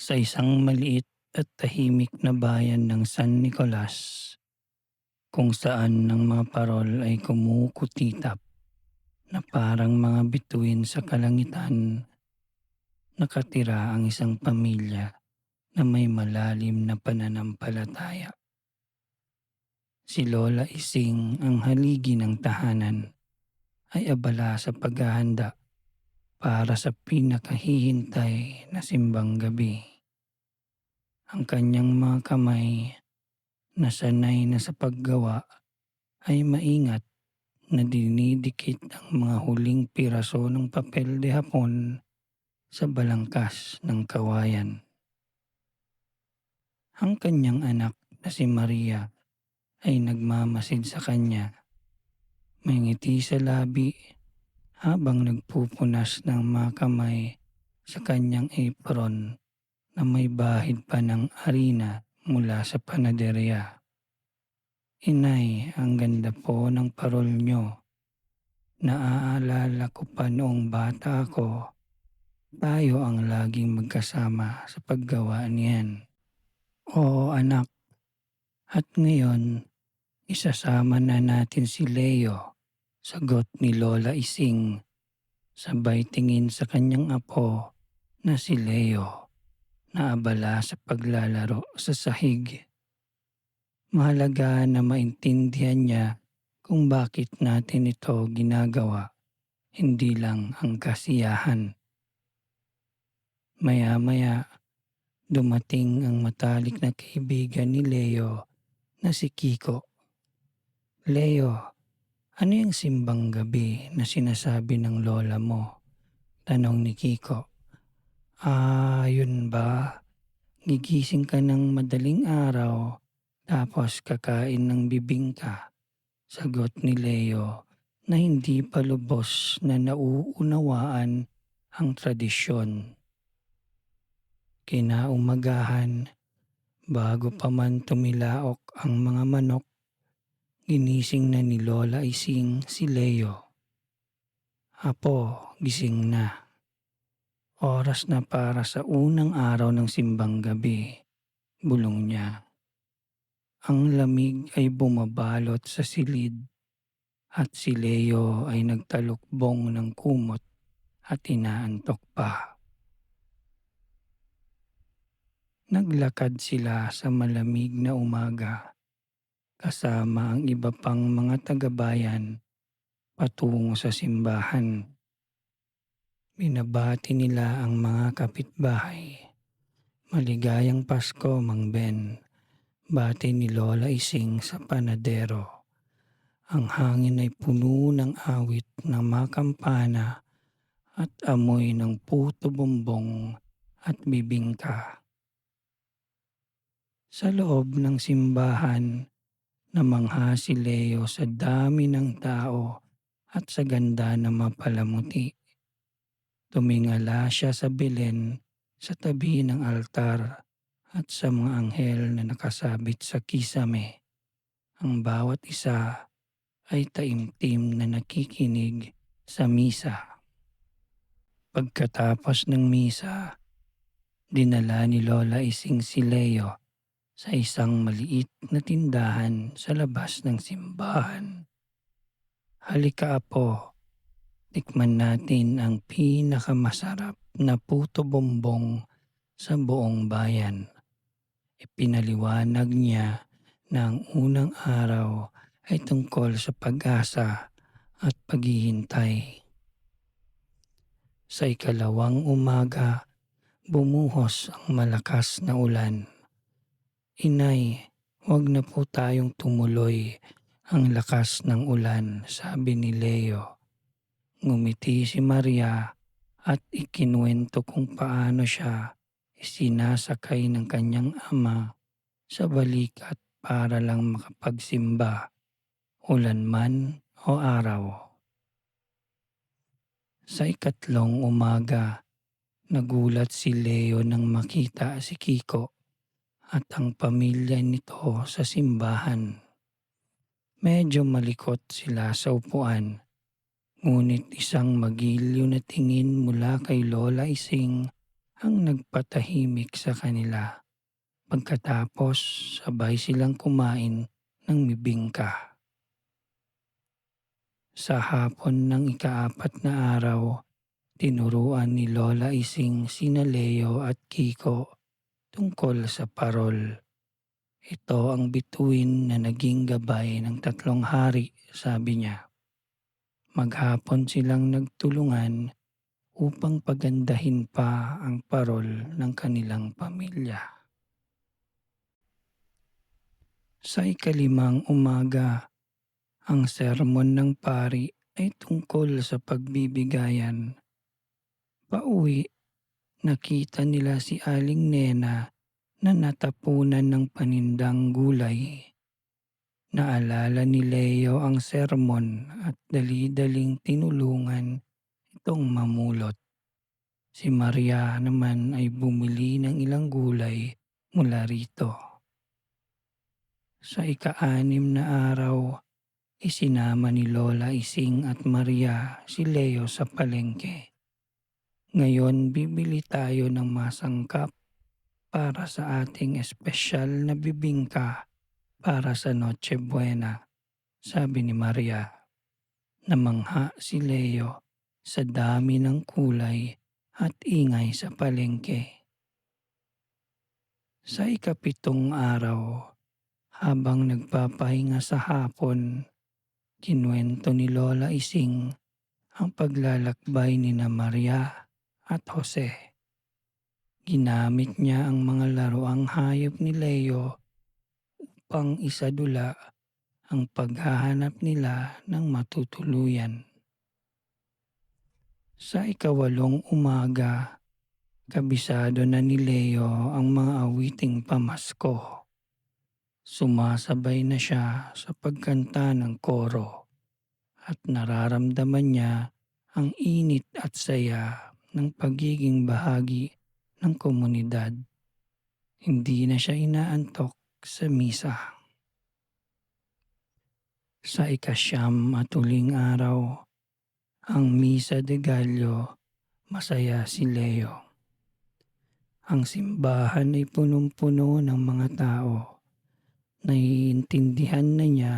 Sa isang maliit at tahimik na bayan ng San Nicolas, kung saan ng mga parol ay kumukutitap na parang mga bituin sa kalangitan, nakatira ang isang pamilya na may malalim na pananampalataya. Si Lola Ising ang haligi ng tahanan ay abala sa paghahanda para sa pinakahihintay na simbang gabi. Ang kanyang mga kamay na sanay na sa paggawa ay maingat na dinidikit ang mga huling piraso ng papel de hapon sa balangkas ng kawayan. Ang kanyang anak na si Maria ay nagmamasid sa kanya. May ngiti sa labi habang nagpupunas ng mga kamay sa kanyang apron na may bahid pa ng harina mula sa panaderya. Inay, ang ganda po ng parol nyo. Naaalala ko pa noong bata ako. Tayo ang laging magkasama sa paggawa niyan. Oo anak, at ngayon isasama na natin si Leo, sagot ni Lola Ising. Sabay tingin sa kanyang apo na si Leo na abala sa paglalaro sa sahig. Mahalaga na maintindihan niya kung bakit natin ito ginagawa, hindi lang ang kasiyahan. Maya-maya, dumating ang matalik na kaibigan ni Leo na si Kiko. Leo, ano yung simbang gabi na sinasabi ng lola mo? Tanong ni Kiko. Ah, yun ba? Gigising ka ng madaling araw tapos kakain ng bibingka. Sagot ni Leo na hindi pa lubos na nauunawaan ang tradisyon. Kinaumagahan, bago pa man tumilaok ang mga manok, ginising na ni Lola Ising si Leo. Apo, gising na. Oras na para sa unang araw ng simbang gabi, bulong niya. Ang lamig ay bumabalot sa silid at si Leo ay nagtalukbong ng kumot at inaantok pa. Naglakad sila sa malamig na umaga kasama ang iba pang mga tagabayan patungo sa simbahan. Binabati nila ang mga kapitbahay. Maligayang Pasko, Mang Ben. Bati ni Lola Ising sa panadero. Ang hangin ay puno ng awit ng mga kampana at amoy ng puto bumbong at bibingka. Sa loob ng simbahan, namangha si Leo sa dami ng tao at sa ganda ng mapalamuti. Tumingala siya sa Belen sa tabi ng altar at sa mga anghel na nakasabit sa kisame. Ang bawat isa ay taimtim na nakikinig sa misa. Pagkatapos ng misa, dinala ni Lola Ising si Leo sa isang maliit na tindahan sa labas ng simbahan. Halika apo, tikman natin ang pinakamasarap na puto bombong sa buong bayan. Ipinaliwanag niya na ang unang araw ay tungkol sa pag-asa at paghihintay. Sa ikalawang umaga, bumuhos ang malakas na ulan. Inay, huwag na po tayong tumuloy ang lakas ng ulan, sabi ni Leo. Ngumiti si Maria at ikinuwento kung paano siya isinasakay ng kanyang ama sa balikat para lang makapagsimba, ulan man o araw. Sa ikatlong umaga, nagulat si Leo nang makita si Kiko at ang pamilya nito sa simbahan. Medyo malikot sila sa upuan, ngunit isang magiliw na tingin mula kay Lola Ising ang nagpatahimik sa kanila. Pagkatapos sabay silang kumain ng bibingka. Sa hapon ng ikaapat na araw, tinuruan ni Lola Ising sina Leo at Kiko tungkol sa parol. Ito ang bituin na naging gabay ng tatlong hari, sabi niya. Maghapon silang nagtulungan upang pagandahin pa ang parol ng kanilang pamilya. Sa ikalimang umaga, ang sermon ng pari ay tungkol sa pagbibigayan. Pauwi, nakita nila si Aling Nena na natapunan ng panindang gulay. Naalala ni Leo ang sermon at dali-daling tinulungan itong mamulot. Si Maria naman ay bumili ng ilang gulay mula rito. Sa ika-anim na araw, isinama ni Lola Ising at Maria si Leo sa palengke. Ngayon bibili tayo ng masangkap para sa ating espesyal na bibingka para sa Noche Buena, sabi ni Maria. Namangha si Leo sa dami ng kulay at ingay sa palengke. Sa ikapitong araw, habang nagpapahinga sa hapon, kinuwento ni Lola Ising ang paglalakbay ni na Maria at Jose. Ginamit niya ang mga laruang hayop ni Leo upang isadula ang paghahanap nila ng matutuluyan. Sa ikawalong umaga, kabisado na ni Leo ang mga awiting pamasko. Sumasabay na siya sa pagkanta ng koro at nararamdaman niya ang init at saya ng pagiging bahagi ng komunidad. Hindi na siya inaantok sa misa. Sa ikasyam at uling araw, ang Misa de Gallo, masaya si Leo. Ang simbahan ay punong-puno ng mga tao naiintindihan na niya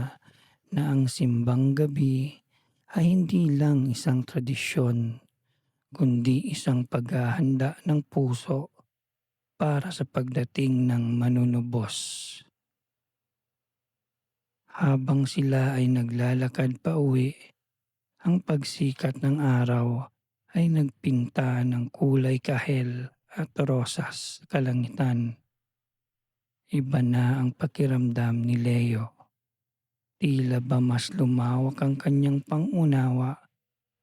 na ang simbang gabi ay hindi lang isang tradisyon, kundi isang paghahanda ng puso para sa pagdating ng manunubos. Habang sila ay naglalakad pa uwi, ang pagsikat ng araw ay nagpinta ng kulay kahel at rosas sa kalangitan. Iba na ang pakiramdam ni Leo. Tila ba mas lumawak ang kanyang pangunawa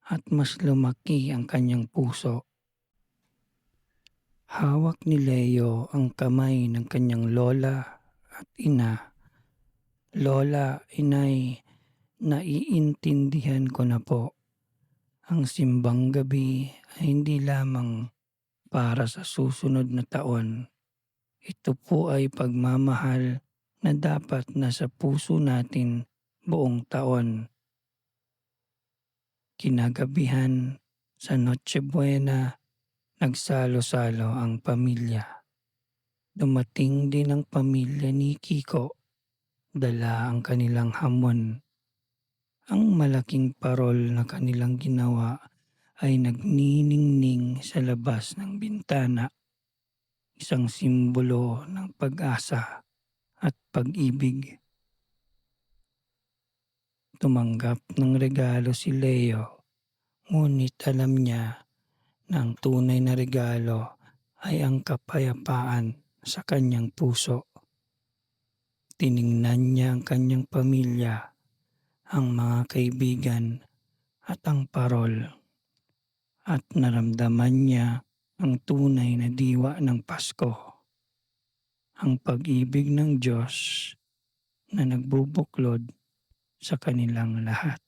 at mas lumaki ang kanyang puso. Hawak ni Leo ang kamay ng kanyang lola at ina. Lola, inay, naiintindihan ko na po. Ang simbang gabi ay hindi lamang para sa susunod na taon ito po ay pagmamahal na dapat nasa puso natin buong taon. Kinagabihan sa Noche Buena, nagsalo-salo ang pamilya. Dumating din ang pamilya ni Kiko. Dala ang kanilang hamon. Ang malaking parol na kanilang ginawa ay nagniningning sa labas ng bintana isang simbolo ng pag-asa at pag-ibig. Tumanggap ng regalo si Leo, ngunit alam niya ang tunay na regalo ay ang kapayapaan sa kanyang puso. Tiningnan niya ang kanyang pamilya, ang mga kaibigan at ang parol. At naramdaman niya ang tunay na diwa ng Pasko, ang pag-ibig ng Diyos na nagbubuklod sa kanilang lahat.